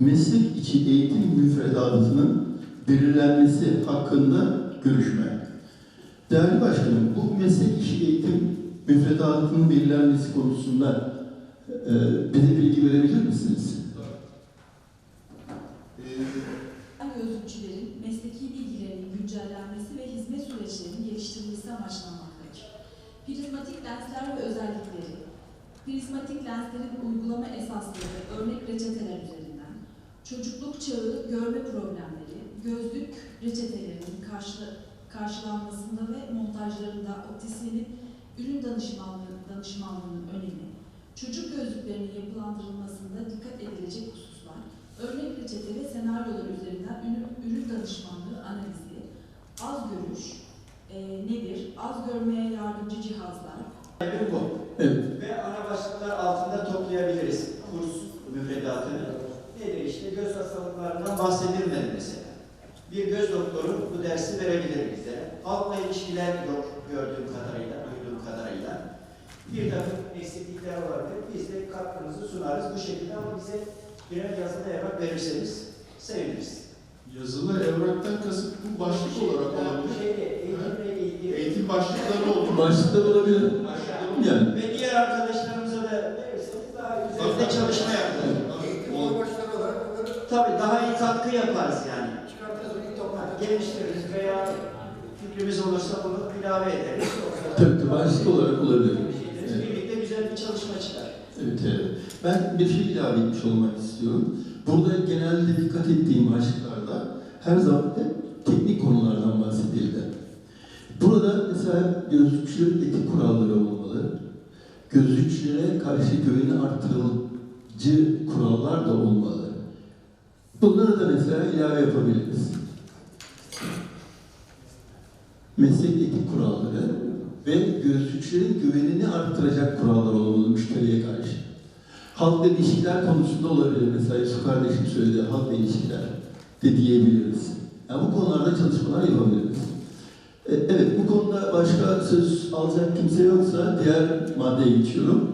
meslek içi eğitim müfredatının belirlenmesi hakkında görüşme. Değerli Başkanım, bu meslek içi eğitim müfredatının belirlenmesi konusunda e, bize bilgi verebilir misiniz? gözlükçülerin mesleki bilgilerinin güncellenmesi ve hizmet süreçlerinin geliştirilmesi amaçlanmaktadır. Prizmatik lensler ve özellikleri, prizmatik lenslerin uygulama esasları, örnek reçeteler çocukluk çağı görme problemleri, gözlük reçetelerinin karşı, karşılanmasında ve montajlarında optisyenin ürün danışmanlığı, danışmanlığının önemi, çocuk gözlüklerinin yapılandırılmasında dikkat edilecek hususlar, örnek reçete ve senaryolar üzerinden ürün, ürün danışmanlığı analizi, az görüş e, nedir, az görmeye yardımcı cihazlar. Evet. Ve ana başlıklar altında toplayabiliriz kurs müfredatını. Nedir işte göz hastalıklarından bahsedilmedi mesela. Bir göz doktoru bu dersi verebilir bize. Halkla ilişkiler yok gördüğüm kadarıyla, duyduğum kadarıyla. Bir takım eksiklikler olabilir. Biz de katkımızı sunarız bu şekilde ama bize birer yazılı evrak verirseniz seviniriz. Yazılı evraktan kasıt bu başlık olarak Yani olabilir. Şeyde, eğitimle ilgili. Eğitim başlıkları olur. Başlıklar olabilir. Yani Ve diğer arkadaşlarımıza da verirseniz daha üzerinde çalışma başları olarak bunları Tabii daha iyi katkı yaparız yani. çıkartırız, bir toplar. Geliştiririz veya fikrimiz olursa bunu ilave ederiz. tabii başlık olarak olabilir. Evet. Birlikte güzel bir çalışma çıkar. Evet, evet. Ben bir şey ilave etmiş olmak istiyorum. Burada genelde dikkat ettiğim başlıklarda her zaman hep teknik konulardan bahsedildi. Burada mesela gözlükçülerin etik kuralları olmalı. Gözlükçülere karşı güveni artırıcı kurallar da olmalı. Mesela ilave yapabiliriz. Meslek etik kuralları ve gözlükçülerin güvenini arttıracak kurallar olmalı müşteriye karşı. Halkla ilişkiler konusunda olabilir. Mesela Yusuf kardeşim söyledi, halkla ilişkiler de diyebiliriz. Yani bu konularda çalışmalar yapabiliriz. E, Evet, bu konuda başka söz alacak kimse yoksa diğer maddeye geçiyorum.